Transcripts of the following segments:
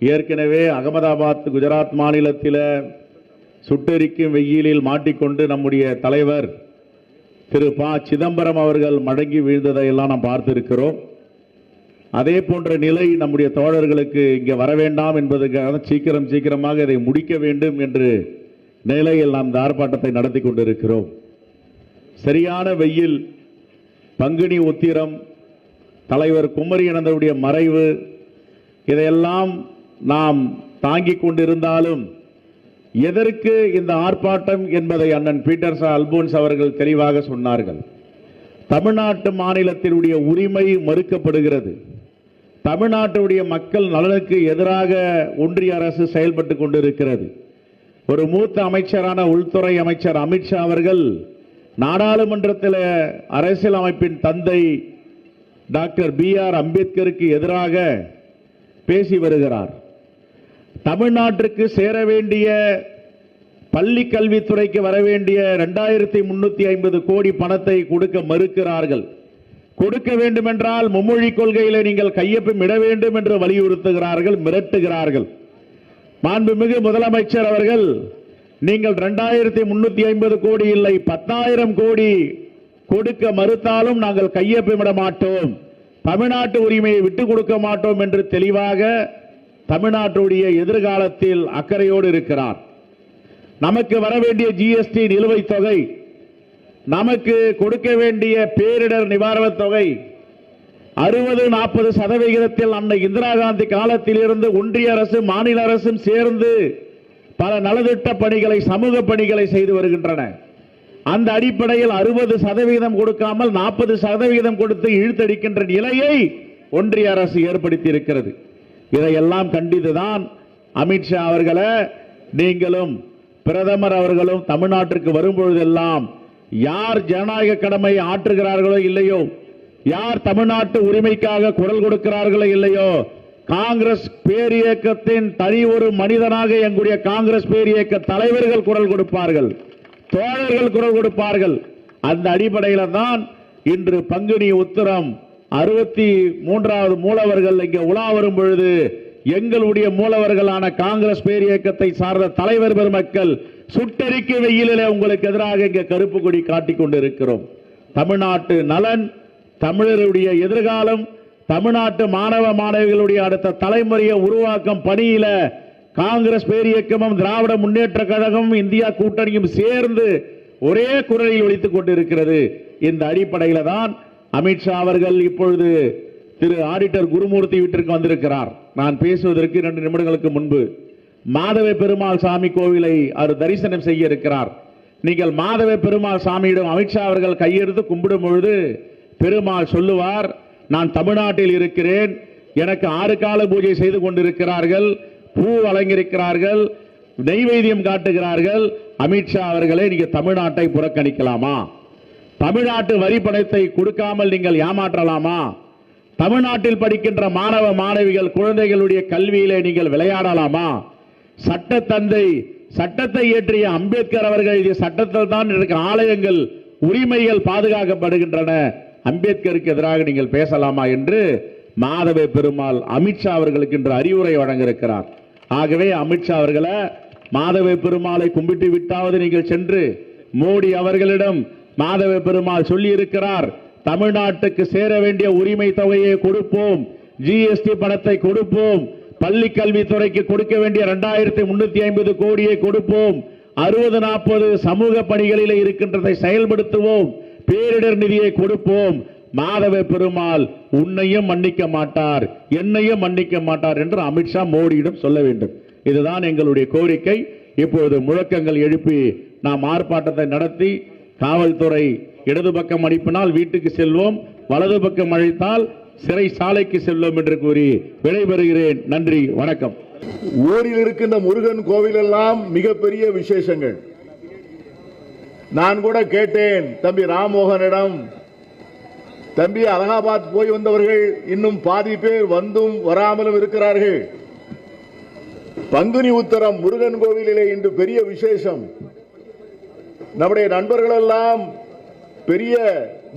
ஏற்கனவே அகமதாபாத் குஜராத் மாநிலத்தில் சுட்டெரிக்கும் வெயிலில் மாட்டிக்கொண்டு நம்முடைய தலைவர் திரு ப. சிதம்பரம் அவர்கள் மடங்கி வீழ்ந்ததையெல்லாம் நாம் பார்த்திருக்கிறோம். அதே போன்ற நிலை நம்முடைய தோழர்களுக்கு இங்கே வர வேண்டாம் என்பதற்காக சீக்கிரம் சீக்கிரமாக இதை முடிக்க வேண்டும் என்று நிலையில் நாம் இந்த ஆர்ப்பாட்டத்தை நடத்தி கொண்டிருக்கிறோம். சரியான வெயில் பங்குனி உத்திரம் தலைவர் குமரி அனந்தருடைய மறைவு இதையெல்லாம் நாம் தாங்கிக் கொண்டிருந்தாலும் எதற்கு இந்த ஆர்ப்பாட்டம் என்பதை அண்ணன் பீட்டர்ஸ் அல்போன்ஸ் அவர்கள் தெளிவாக சொன்னார்கள். தமிழ்நாட்டு மாநிலத்தினுடைய உரிமை மறுக்கப்படுகிறது. தமிழ்நாட்டுடைய மக்கள் நலனுக்கு எதிராக ஒன்றிய அரசு செயல்பட்டு கொண்டிருக்கிறது. ஒரு மூத்த அமைச்சரான உள்துறை அமைச்சர் அமித்ஷா அவர்கள் நாடாளுமன்றத்தில் அரசியல் அமைப்பின் தந்தை டாக்டர் பி ஆர் அம்பேத்கருக்கு எதிராக பேசி வருகிறார். தமிழ்நாட்டிற்கு சேர வேண்டிய பள்ளி கல்வித்துறைக்கு வர வேண்டிய ரெண்டாயிரத்தி முன்னூத்தி ஐம்பது கோடி பணத்தை கொடுக்க மறுக்கிறார்கள். கொடுக்க வேண்டுமென்றால் மும்மொழி கொள்கையில நீங்கள் கையொப்பம் இட வேண்டும் என்று வலியுறுத்துகிறார்கள் மிரட்டுகிறார்கள். மாண்புமிகு முதலமைச்சர் அவர்கள் நீங்கள் ரெண்டாயிரத்தி முன்னூத்தி ஐம்பது கோடி இல்லை பத்தாயிரம் கோடி கொடுக்க மறுத்தாலும் நாங்கள் கையொப்பமிட மாட்டோம். தமிழ்நாட்டு உரிமையை விட்டுக் கொடுக்க மாட்டோம் என்று தெளிவாக தமிழ்நாட்டுடைய எதிர்காலத்தில் அக்கறையோடு இருக்கிறார். நமக்கு வர வேண்டிய ஜிஎஸ்டி நிலுவைத் தொகை நமக்கு கொடுக்க வேண்டிய பேரிடர் நிவாரணத் தொகை அறுபது நாற்பது சதவிகிதத்தில் அன்னை இந்திரா காந்தி காலத்தில் இருந்து ஒன்றிய அரசு மாநில அரசும் சேர்ந்து பல நலத்திட்ட பணிகளை சமூக பணிகளை செய்து வருகின்றன. அந்த அடிப்படையில் அறுபது சதவீதம் கொடுக்காமல் நாற்பது சதவீதம் கொடுத்து இழுத்தடிக்கின்ற நிலையை ஒன்றிய அரசு ஏற்படுத்தி இருக்கிறது இதையெல்லாம் கண்டித்துதான் அமித்ஷா அவர்களை நீங்களும் பிரதமர் அவர்களும் தமிழ்நாட்டிற்கு வரும்பொழுதெல்லாம் யார் ஜனநாயக கடமை ஆற்றுகிறார்களோ இல்லையோ யார் தமிழ்நாட்டு உரிமைக்காக குரல் கொடுக்கிறார்களோ இல்லையோ காங்கிரஸ் பேரியக்கத்தின் தனி ஒரு மனிதனாக எங்களுடைய காங்கிரஸ் பேரியக்க தலைவர்கள் குரல் கொடுப்பார்கள் தோழர்கள் குரல் கொடுப்பார்கள். அந்த அடிப்படையில் தான் இன்று பங்குனி உத்திரம் அறுபத்தி மூன்றாவது மூலவர்கள் இங்கே உலா வரும் பொழுது எங்களுடைய மூலவர்களான காங்கிரஸ் பேரியக்கத்தை சார்ந்த தலைவர் பெருமக்கள் சுட்டெரிக்க வெயிலிலே உங்களுக்கு எதிராக இங்கே கருப்பு கொடி காட்டிக் கொண்டிருக்கிறோம். தமிழ்நாட்டு நலன் தமிழருடைய எதிர்காலம் தமிழ்நாட்டு மாணவ மாணவிகளுடைய அடுத்த தலைமுறையை உருவாக்கும் பணியில காங்கிரஸ் பேரியக்கமும் திராவிட முன்னேற்ற கழகமும் இந்தியா கூட்டணியும் சேர்ந்து ஒரே குரலில் ஒழித்துக் கொண்டிருக்கிறது. இந்த அடிப்படையில தான் அமித்ஷா அவர்கள் இப்பொழுது திரு ஆடிட்டர் குருமூர்த்தி வீட்டிற்கு வந்திருக்கிறார். நான் பேசுவதற்கு இரண்டு நிமிடங்களுக்கு முன்பு மாதவ பெருமாள் சாமி கோவிலை அவர் தரிசனம் செய்ய இருக்கிறார். நீங்கள் மாதவ பெருமாள் சாமியிடம் அமித்ஷா அவர்கள் கையெழுத்து கும்பிடும் பொழுது பெருமாள் சொல்லுவார் நான் தமிழ்நாட்டில் இருக்கிறேன். எனக்கு ஆறு கால பூஜை செய்து கொண்டிருக்கிறார்கள். பூ வழங்கியிருக்கிறார்கள் நெய்வேத்தியம் காட்டுகிறார்கள். அமித்ஷா அவர்களே நீங்க தமிழ்நாட்டை புறக்கணிக்கலாமா? தமிழ்நாட்டு வரி பணத்தை கொடுக்காமல் நீங்கள் ஏமாற்றலாமா? தமிழ்நாட்டில் படிக்கின்ற மாணவ மாணவிகள் குழந்தைகளுடைய கல்வியிலே நீங்கள் விளையாடலாமா? சட்டத்தந்தை சட்டத்தை இயற்றிய அம்பேத்கர் அவர்கள் சட்டத்தில் தான் இருக்கிற ஆலயங்கள் உரிமைகள் பாதுகாக்கப்படுகின்றன. அம்பேத்கருக்கு எதிராக நீங்கள் பேசலாமா என்று மாதவ பெருமாள் அமித்ஷா அவர்களுக்கு இன்று அறிவுரை வழங்க இருக்கிறார் ஆகவே அமித்ஷா அவர்களை மாதவ பெருமாளை கும்பிட்டு விட்டாவது நீங்கள் சென்று மோடி அவர்களிடம் மாதவ பெருமாள் சொல்லி இருக்கிறார் தமிழ்நாட்டுக்கு சேர வேண்டிய உரிமை தொகையை கொடுப்போம். ஜிஎஸ்டி பணத்தை கொடுப்போம். பள்ளி கல்வித்துறைக்கு கொடுக்க வேண்டிய இரண்டாயிரத்தி முன்னூத்தி ஐம்பது கோடியை கொடுப்போம். அறுபது நாற்பது சமூக பணிகளில் இருக்கின்றதை செயல்படுத்துவோம். பேரிடர் நிதியை கொடுப்போம். மாதவ பெருமாள் உன்னையும் மன்னிக்க மாட்டார். என்னையும் மன்னிக்க மாட்டார் என்று அமித்ஷா மோடியிடம் சொல்ல வேண்டும். இதுதான் எங்களுடைய கோரிக்கை. இப்பொழுது முழக்கங்கள் எழுப்பி நாம் ஆர்ப்பாட்டத்தை நடத்தி காவல்துறை இடது பக்கம் அனுப்பினால் வீட்டுக்கு செல்வோம் வலது பக்கம் அழைத்தால் சிறை சாலைக்கு செல்வோம் என்று கூறி விடைபெறுகிறேன். நன்றி வணக்கம். ஊரில் இருக்கின்ற முருகன் கோவில் எல்லாம் மிகப்பெரிய விசேஷங்கள். நான் கூட கேட்டேன் தம்பி ராம்மோகனிடம் தம்பி அலகாபாத் போய் வந்தவர்கள் இன்னும் பாதி பேர் வந்தும் வராமலும் இருக்கிறார்கள். பங்குனி உத்தரம் முருகன் கோவிலிலே இன்று பெரிய விசேஷம். நம்முடைய நண்பர்கள் எல்லாம் பெரிய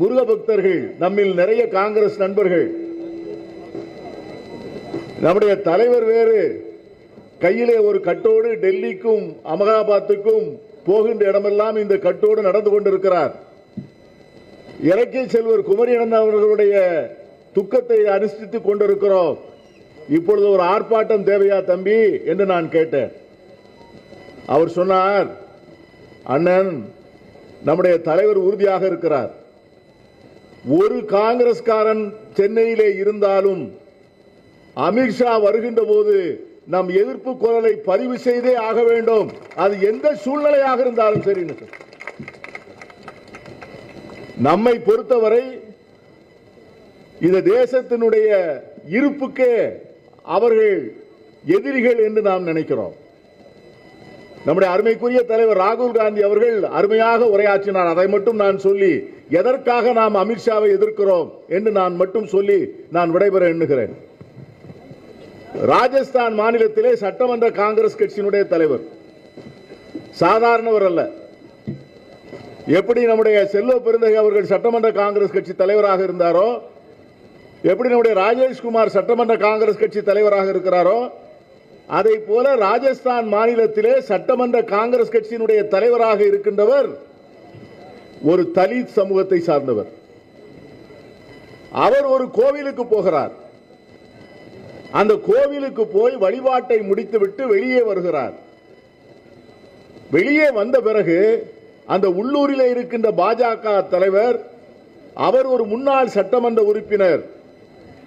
முருக பக்தர்கள் நம்மில் நிறைய காங்கிரஸ் நண்பர்கள். நம்முடைய தலைவர் வேறு கையிலே ஒரு கட்டோடு டெல்லிக்கும் அமகாபாத்துக்கும் போகின்ற இடமெல்லாம் இந்த கட்டோடு நடந்து கொண்டிருக்கிறார். இலக்கிய செல்வர் குமரியனந்தன் அவர்களுடைய துக்கத்தை அனுஷ்டித்துக் கொண்டிருக்கிறோம். இப்பொழுது ஒரு ஆர்ப்பாட்டம் தேவையா தம்பி? என்று நான் கேட்டேன். அவர் சொன்னார் அண்ணன் நம்முடைய தலைவர் உறுதியாக இருக்கிறார். ஒரு காங்கிரஸ்காரன் சென்னையிலே இருந்தாலும் அமித்ஷா வருகின்ற போது நம் எதிர்ப்பு குரலை பதிவு செய்தே ஆக வேண்டும். அது எந்த சூழ்நிலையாக இருந்தாலும் சரி நம்மை பொறுத்தவரை இந்த தேசத்தினுடைய இருப்புக்கே அவர்கள் எதிரிகள் என்று நாம் நினைக்கிறோம். நம்முடைய அருமைக்குரிய தலைவர் ராகுல் காந்தி அவர்கள் அருமையாக உரையாற்றினார். அதை மட்டும் நான் சொல்லி எதற்காக நாம் அமித்ஷாவை எதிர்க்கிறோம் என்று நான் மட்டும் சொல்லி நான் விடைபெற எண்ணுகிறேன். ராஜஸ்தான் மாநிலத்திலே சட்டமன்ற காங்கிரஸ் கட்சியினுடைய தலைவர். சாதாரணவர் அல்ல. எப்படி நம்முடைய செல்வ பெருந்தகை அவர்கள் சட்டமன்ற காங்கிரஸ் கட்சி தலைவராக இருந்தாரோ எப்படி நம்முடைய ராஜேஷ்குமார் சட்டமன்ற காங்கிரஸ் கட்சி தலைவராக இருக்கிறாரோ அதை போல ராஜஸ்தான் மாநிலத்திலே சட்டமன்ற காங்கிரஸ் கட்சியினுடைய தலைவராக இருக்கின்றவர் ஒரு தலித் சமூகத்தை சார்ந்தவர். அவர் ஒரு கோவிலுக்கு போகிறார். அந்த கோவிலுக்கு போய் வழிபாட்டை முடித்துவிட்டு வெளியே வருகிறார். வெளியே வந்த பிறகு அந்த உள்ளூரில் இருக்கின்ற பாஜக தலைவர் அவர் ஒரு முன்னாள் சட்டமன்ற உறுப்பினர்.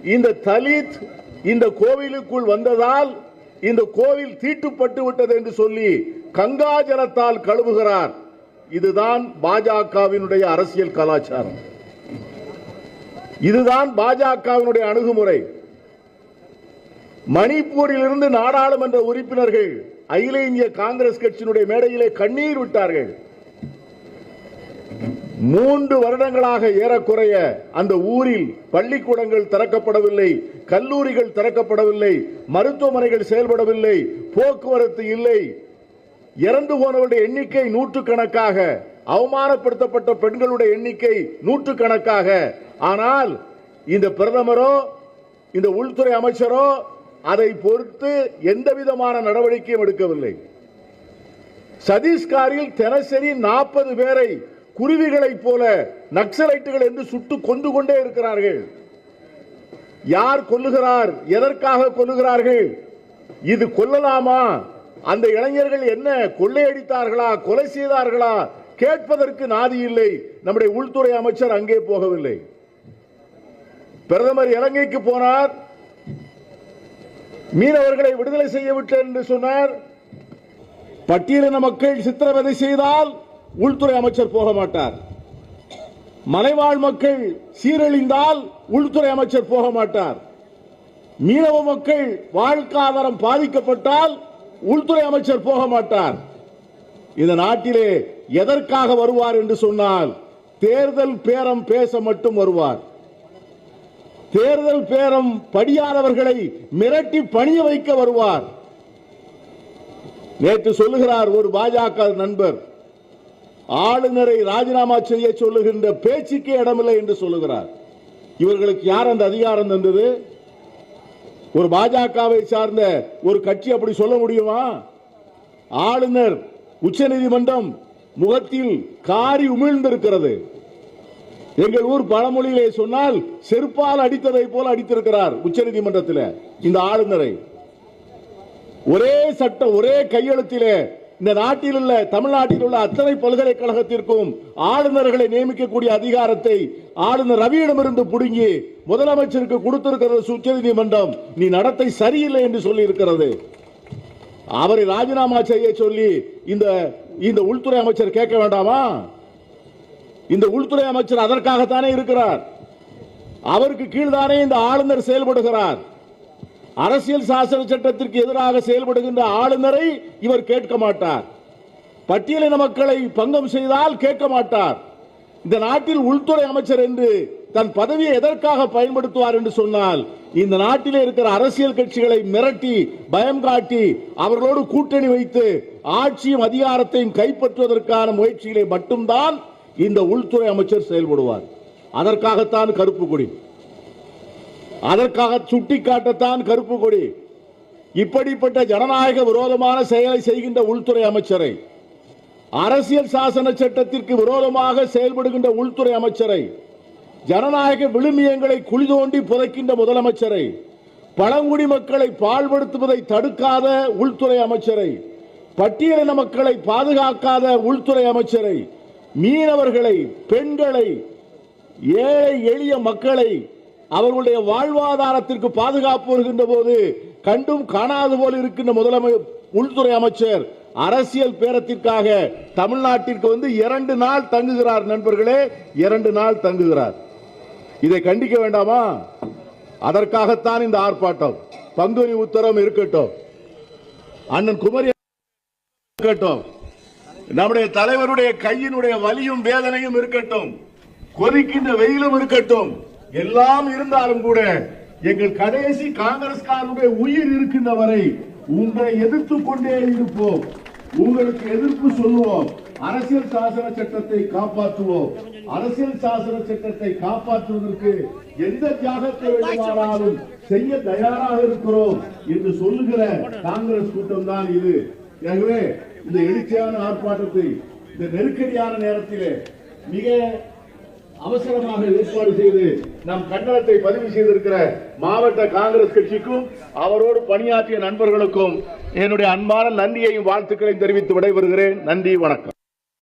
இந்த தலித் இந்த கோவிலுக்குள் வந்ததால் இந்த கோவில் தீட்டுப்பட்டு விட்டது என்று சொல்லி கங்காஜலத்தால் கழுவுகிறார். இதுதான் பாஜகவினுடைய அரசியல் கலாச்சாரம். இதுதான் பாஜகவினுடைய அணுகுமுறை. மணிப்பூரிலிருந்து நாடாளுமன்ற உறுப்பினர்கள் அகில இந்திய காங்கிரஸ் கட்சியினுடைய மேடையிலே கண்ணீர் விட்டார்கள். மூன்று வருடங்களாக ஏறக்குறைய அந்த ஊரில் பள்ளிக்கூடங்கள் திறக்கப்படவில்லை. கல்லூரிகள் திறக்கப்படவில்லை மருத்துவமனைகள் செயல்படவில்லை போக்குவரத்து இல்லை. இறந்து போனவருடைய எண்ணிக்கை நூற்றுக்கணக்காக அவமானப்படுத்தப்பட்ட பெண்களுடைய எண்ணிக்கை நூற்றுக்கணக்காக. ஆனால் இந்த பிரதமரோ இந்த உள்துறை அமைச்சரோ அதை பொறுத்து எந்த விதமான நடவடிக்கையும் எடுக்கவில்லை. சதீஷ்காரில் தினசரி நாற்பது பேரை குருவிகளைப் போல நக்சலைட்டுகள் என்று சுட்டு கொண்டு கொண்டே இருக்கிறார்கள். யார் கொல்லுகிறார்? எதற்காக கொல்லுகிறார்கள்? இது கொல்லலாமா? அந்த இளைஞர்கள் என்ன கொள்ளையடித்தார்களா கொலை செய்தார்களா? கேட்பதற்கு நாதி இல்லை. நம்முடைய உள்துறை அமைச்சர் அங்கே போகவில்லை. பிரதமர் இலங்கைக்கு போனார். மீனவர்களை விடுதலை செய்யவிட்டேன் என்று சொன்னார். பட்டியலின மக்கள் சித்திரவதை செய்தால் உள்துறை அமைச்சர் போக மாட்டார். மலைவாழ் மக்கள் சீரழிந்தால் உள்துறை அமைச்சர் போக மாட்டார். மீனவ மக்கள் வாழ்க்காதாரம் பாதிக்கப்பட்டால் உள்துறை அமைச்சர் போக மாட்டார். இந்த நாட்டிலே எதற்காக வருவார் என்று சொன்னால் தேர்தல் பேரம் பேச மட்டும் வருவார். தேர்தல் பேரம் படியாதவர்களை மிரட்டி பணிய வைக்க வருவார். நேற்று சொல்லுகிறார் ஒரு பாஜக நண்பர் ஆளுநரை ராஜினாமா செய்ய சொல்லுகின்ற பேச்சுக்கே இடமில்லை என்று சொல்லுகிறார். இவர்களுக்கு யார் அந்த அதிகாரம் தந்தது? ஒரு பாஜகவை சார்ந்த ஒரு கட்சி அப்படி சொல்ல முடியுமா? ஆளுநர் உச்சநீதிமன்றம் முகத்தில் காரி உமிழ்ந்திருக்கிறது. எங்கள் ஊர் பழமொழியிலே சொன்னால் செருப்பால் அடித்ததை போல அடித்திருக்கிறார் உச்சநீதிமன்றத்தில் இந்த ஆளுநரை. ஒரே சட்டம் ஒரே கையெழுத்திலே இந்த நாட்டில் உள்ள தமிழ்நாட்டில் உள்ள அத்தனை பல்கலைக்கழகத்திற்கும் ஆளுநர்களை நியமிக்கக்கூடிய அதிகாரத்தை ஆளுநர் ரவியிடமிருந்து புடுங்கி முதலமைச்சருக்கு கொடுத்திருக்கிறது உச்சநீதிமன்றம் நீ நடத்தை சரியில்லை என்று சொல்லி இருக்கிறது அவரை ராஜினாமா செய்ய சொல்லி இந்த இந்த உள்துறை அமைச்சர் கேட்க வேண்டாமா? இந்த உள்துறை அமைச்சர் அதற்காகத்தானே இருக்கிறார். அவருக்கு கீழ்தானே இந்த ஆளுநர் செயல்படுகிறார். அரசியல் சாசன சட்டத்திற்கு எதிராக செயல்படுகின்ற ஆளுநரை இவர் கேட்க மாட்டார். பட்டியலின மக்களை பங்கம் செய்தால் கேட்க மாட்டார். இந்த நாட்டில் உள்துறை அமைச்சர் என்று தன் பதவியை எதற்காக பயன்படுத்துவார் என்று சொன்னால் இந்த நாட்டிலே இருக்கிற அரசியல் கட்சிகளை மிரட்டி பயம் காட்டி அவர்களோடு கூட்டணி வைத்து ஆட்சியும் அதிகாரத்தையும் கைப்பற்றுவதற்கான முயற்சிகளை மட்டும்தான் இந்த உள்துறை அமைச்சர் செயல்படுவார். அதற்காகத்தான் கருப்பு கொடி. அதற்காக சுட்டிக்காட்டத்தான் கருப்பு கொடி. இப்படிப்பட்ட ஜனநாயக விரோதமான செயலை செய்கின்ற உள்துறை அமைச்சரை அரசியல் சாசன சட்டத்திற்கு விரோதமாக செயல்படுகின்ற உள்துறை அமைச்சரை ஜனநாயக விழுமியங்களை குழி தோண்டி புதைக்கின்ற முதலமைச்சரை பழங்குடி மக்களை பால்படுத்துவதை தடுக்காத உள்துறை அமைச்சரை பட்டியலின மக்களை பாதுகாக்காத உள்துறை அமைச்சரை மீனவர்களை பெண்களை ஏழை எளிய மக்களை அவர்களுடைய வாழ்வாதாரத்திற்கு பாதுகாப்பு வருகின்ற போது கண்டும் காணாது போல் இருக்கின்ற முதலமை உள்துறை அமைச்சர் அரசியல் பேரத்திற்காக தமிழ்நாட்டிற்கு வந்து இரண்டு நாள் தங்குகிறார் நண்பர்களே இரண்டு நாள் தங்குகிறார். இதை கண்டிக்க வேண்டாமா? அதற்காகத்தான் இந்த ஆர்ப்பாட்டம். பங்குனி உத்தரவு இருக்கட்டும். அண்ணன் குமரி இருக்கட்டும். நம்முடைய தலைவருடைய கையினுடைய வலியும் வேதனையும் இருக்கட்டும். கொதிக்கின்ற வெயிலும் இருக்கட்டும். எல்லாம் இருந்தாலும் கூட எங்கள் கடைசி காங்கிரஸ்காரனுடைய உயிர் இருக்கின்ற வரை உங்களை எதிர்த்து கொண்டே இருப்போம். உங்களுக்கு எதிர்ப்பு சொல்லுவோம். அரசியல் சாசன சட்டத்தை காப்பாற்றுவோம். அரசியல் சாசன சட்டத்தை காப்பாற்றுவதற்கு எந்த தியாகத்தை வேண்டுமானாலும் செய்ய தயாராக இருக்கிறோம் என்று சொல்லுகிற காங்கிரஸ் கூட்டம் தான் இது. எனவே இந்த எழுச்சியான ஆர்ப்பாட்டத்தை இந்த நெருக்கடியான நேரத்திலே மிக அவசரமாக ஏற்பாடு செய்து நம் கண்டனத்தை பதிவு செய்திருக்கிற மாவட்ட காங்கிரஸ் கட்சிக்கும் அவரோடு பணியாற்றிய நண்பர்களுக்கும் என்னுடைய அன்பான நன்றியையும் வாழ்த்துக்களையும் தெரிவித்து விடைபெறுகிறேன். நன்றி வணக்கம்.